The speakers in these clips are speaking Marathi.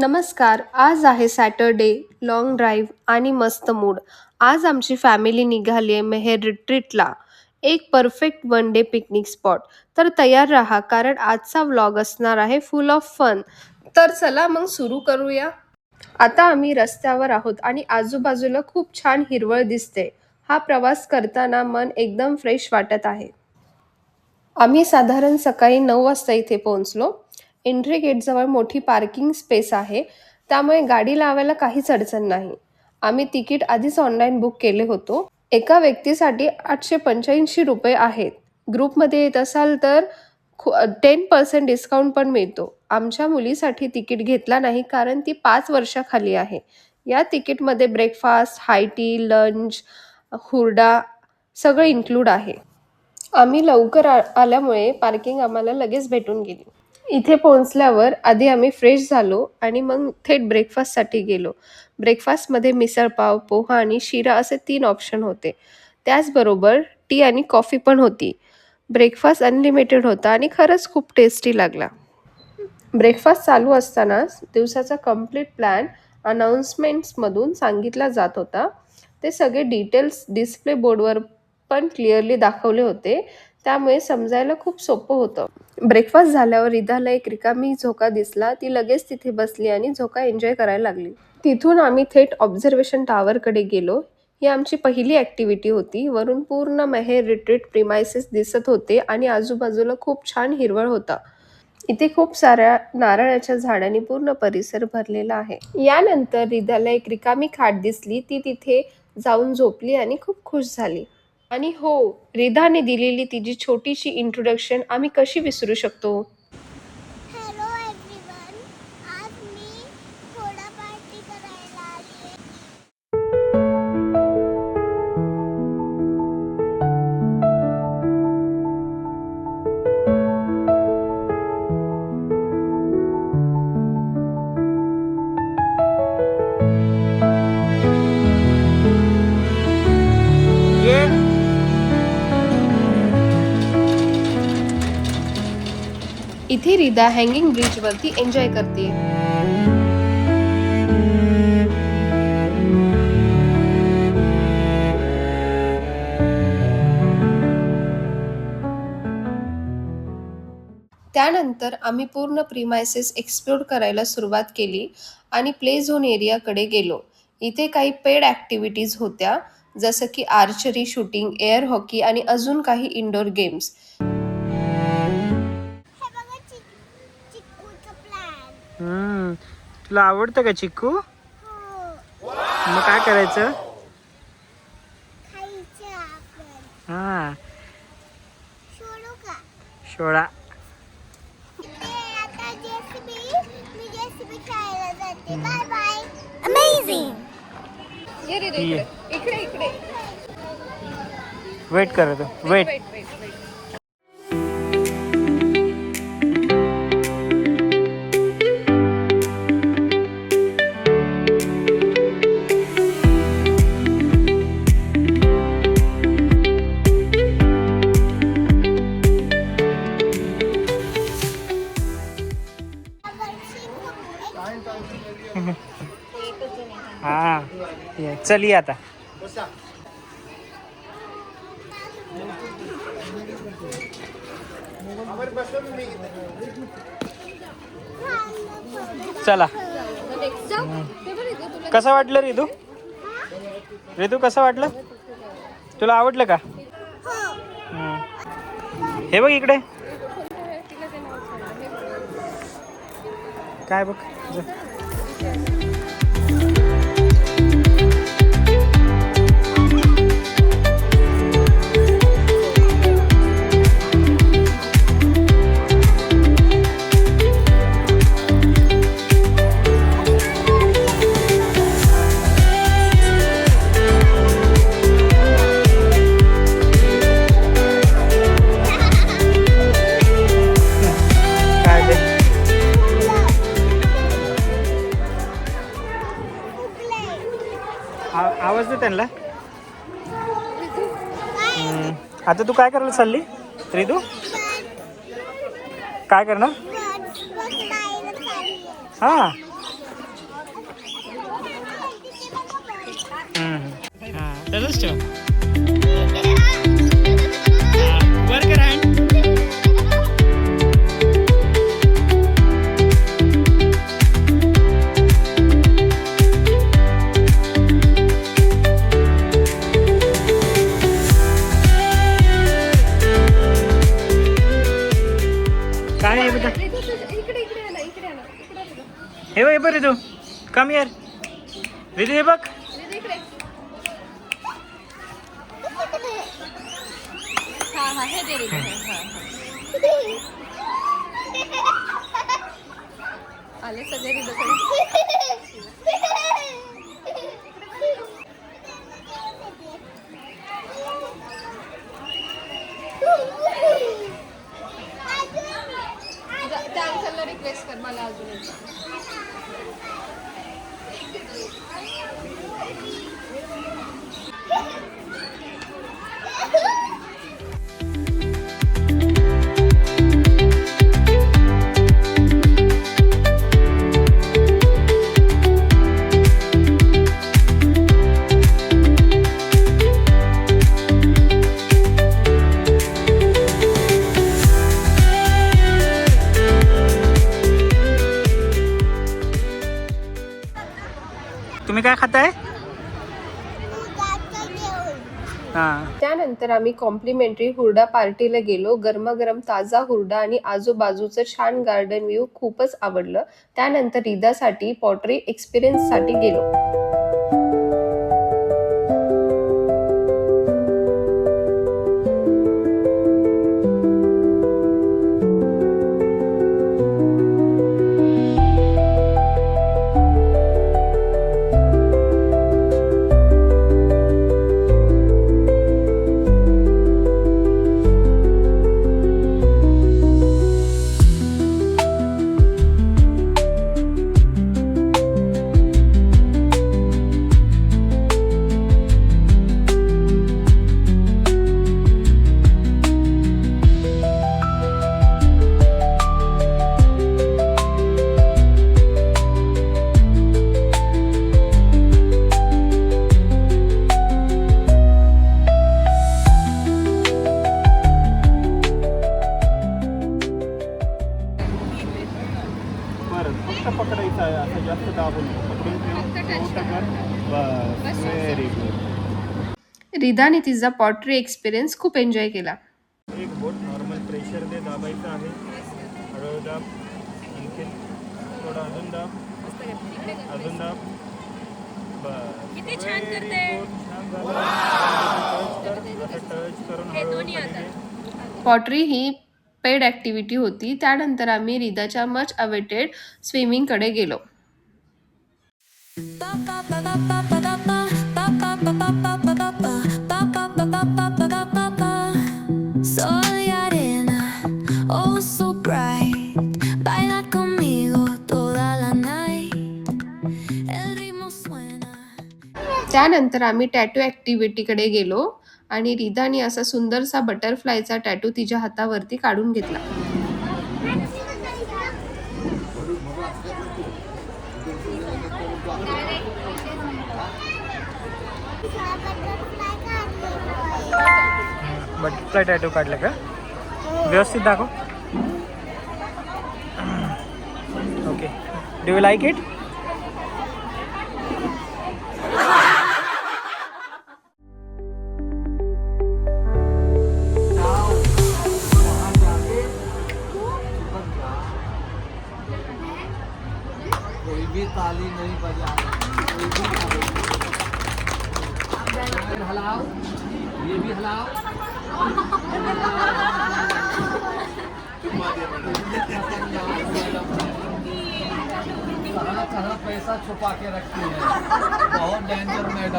नमस्कार आज आहे सॅटरडे लॉंग ड्राईव्ह आणि मस्त मूड आज आमची फॅमिली निघाली आहे मेहेर रिट्रीटला एक perfect one day picnic spot तर तयार राहा कारण आजचा व्लॉग असणार आहे फुल ऑफ फन तर चला मग सुरू करूया. आता आम्ही रस्त्यावर आहोत आणि आजूबाजूला खूप छान हिरवळ दिसते. हा प्रवास करताना मन एकदम फ्रेश वाटत आहे. आम्ही साधारण सकाळी नऊ वाजता इथे पोहोचलो. एंट्री गेटजवळ मोठी पार्किंग स्पेस आहे. त्यामुळे गाडी लावायला काहीच अडचण नाही. आम्ही तिकीट आधीच ऑनलाईन बुक केले होतो. एका व्यक्तीसाठी आठशे पंच्याऐंशी रुपये आहेत. ग्रुपमध्ये येत असाल तर टेन पर्सेंट डिस्काउंट पण मिळतो. आमच्या मुलीसाठी तिकीट घेतला नाही कारण ती पाच वर्षाखाली आहे. या तिकीटमध्ये ब्रेकफास्ट हाय टी लंच हुरडा सगळं इन्क्लूड आहे. आम्ही लवकर आ आल्यामुळे पार्किंग आम्हाला लगेच भेटून गेली. इथे पोहोचल्यावर आधी आम्ही फ्रेश झालो आणि मग थेट ब्रेकफास्टसाठी गेलो. ब्रेकफास्टमध्ये मिसळपाव पोहा आणि शिरा असे तीन ऑप्शन होते. त्याचबरोबर टी आणि कॉफी पण होती. ब्रेकफास्ट अनलिमिटेड होता आणि खरंच खूप टेस्टी लागला. ब्रेकफास्ट चालू असतानाच दिवसाचा कंप्लीट प्लॅन अनाऊन्समेंट्समधून सांगितला जात होता. ते सगळे डिटेल्स डिस्प्ले बोर्डवर पण क्लिअरली दाखवले होते. त्यामुळे समजायला खूप सोपं होतं. ब्रेकफास्ट झाल्यावर रिधाला एक रिकामी झोका दिसला. ती लगेच तिथे बसली आणि झोका एन्जॉय करायला लागली. तिथून आम्ही थेट ऑब्झर्वेशन टॉवरकडे गेलो. ही आमची पहिली ॲक्टिव्हिटी होती. वरून पूर्ण मेहेर रिट्रीट प्रिमायसेस दिसत होते आणि आजूबाजूला खूप छान हिरवळ होता. इथे खूप साऱ्या नारळाच्या झाडांनी पूर्ण परिसर भरलेला आहे. यानंतर रिधाला एक रिकामी खाट दिसली. ती तिथे जाऊन झोपली आणि खूप खुश झाली. आणि हो रिधाने दिलेली तिची छोटीशी इंट्रोडक्शन आम्ही कशी विसरू शकतो? रिदा हँगिंग ब्रिजवरती एन्जॉय करते. त्यानंतर आम्ही पूर्ण प्रिमायसेस एक्सप्लोर करायला सुरुवात केली आणि प्ले झोन एरियाकडे गेलो. इथे काही पेड ॲक्टिव्हिटीज होत्या जसं की आर्चरी शूटिंग एअर हॉकी आणि अजून काही इनडोर गेम्स हम्म. तुला आवडतं का चिक्कू? हो मग काय करायचं? खायचं आपण हा. सोळा इथे आता जेसीबी हा. चली चल आता. चला. कसं वाटलं रितू रितू कसं वाटलं? तुला आवडलं का? हे बघ इकडे. काय बघ? त्यांना? आता तू काय करायला चालली? तरी तू काय करणार? हा. हम्म. तसंच ठेव. हे बघ हे बघ. ऋतू कम यार ऋतू हे बघ आले सगळे. तर त्यानंतर आम्ही कॉम्प्लिमेंटरी हुरडा पार्टीला गेलो. गरमागरम ताजा हुरडा आणि आजूबाजूचं छान गार्डन व्ह्यू खूपच आवडलं. त्यानंतर रिदासाठी पॉटरी एक्सपिरियन्ससाठी गेलो. रिदाने तिचा पॉटरी एक्सपिरियन्स. खूप एन्जॉय केला. एक बोट नॉर्मल प्रेशर दे दाबायचं आहे. हळूहळू दाब आणखीन थोडं अजून दाब. अजून दाब. बस. किती छान करते. टच करून हळूहळू. पॉटरी ही पेड ॲक्टिव्हिटी होती. त्यानंतर आम्ही रिदाच्या मच अवेटेड स्विमिंगकडे गेलो. Soy arena, oh so bright. Baila conmigo toda la night. El ritmo suena. त्यानंतर आम्ही टॅटू ॲक्टिव्हिटीकडे गेलो आणि रिदाने असा सुंदरसा बटरफ्लायचा टॅटू तिच्या हातावरती काढून घेतला बटरफ्लाय बटरफ्लाय टॅटू काढलं का? व्यवस्थित दाखव. Okay do you like it ताली नहीं बजाए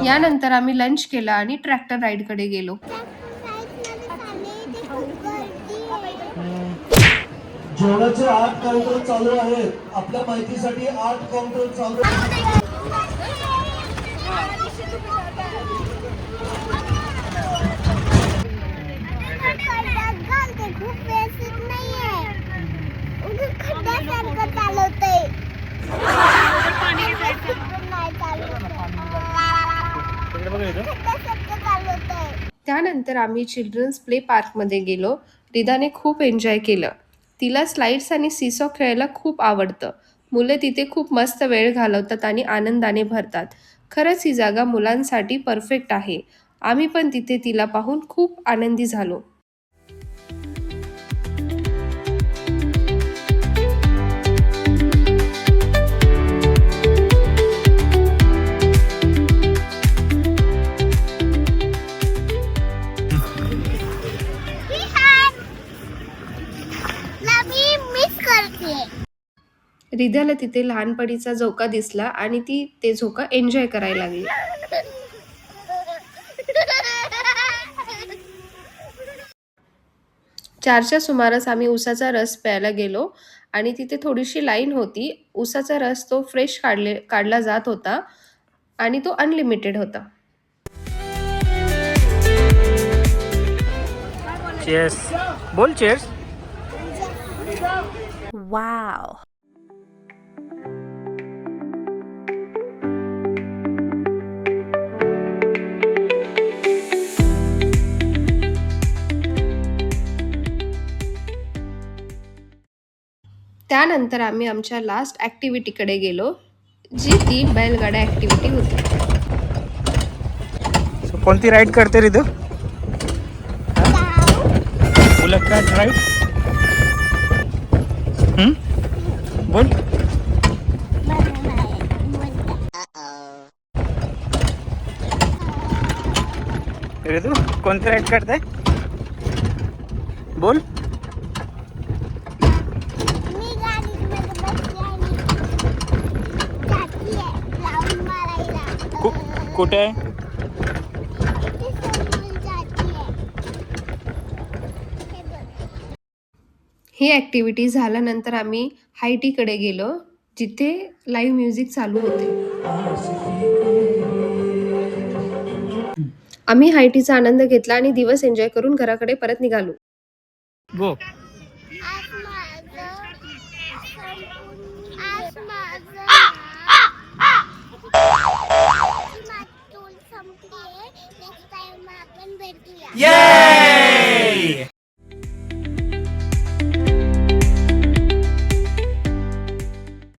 यानंतर आम्ही लंच केला आणि ट्रॅक्टर राईडकडे गेलो. जेवणाचे आठ काउंटर चालू आहेत. आपल्या माहितीसाठी आठ काउंटर चालू खूप व्यवस्थित नाहीये चालवतंय त्यानंतर आम्ही चिल्ड्रन्स प्ले पार्कमध्ये गेलो. रिदाने खूप एन्जॉय केलं. तिला स्लाइड्स आणि सिसॉ खेळायला खूप आवडतं. मुले तिथे खूप मस्त वेळ घालवतात आणि आनंदाने भरतात. खरंच ही जागा मुलांसाठी परफेक्ट आहे. आम्ही पण तिथे तिला पाहून खूप आनंदी झालो. रिद्याला तिथे लहानपणीचा झोका दिसला आणि ती ते झोका एन्जॉय करायला लागली. चारच्या सुमारास आम्ही उसाचा रस प्यायला गेलो आणि तिथे थोडीशी लाईन होती. उसाचा रस तो फ्रेश काढले काढला जात होता आणि तो अनलिमिटेड होता. चेअर्स बोल चेअर्स त्यानंतर आम्ही आमच्या लास्ट ॲक्टिव्हिटीकडे गेलो जी ती बैलगाड्या ॲक्टिव्हिटी होती. सो कोणती राईड करते रे तू राईड बोल. रे तू कोणती राईड करते? बोल. कुठे आहे? हे ही ॲक्टिव्हिटी झाल्यानंतर आम्ही हायटीकडे गेलो जिथे लाईव्ह म्युझिक चालू होते. आम्ही हायटीचा आनंद घेतला आणि दिवस एन्जॉय करून घराकडे परत निघालो. Yay!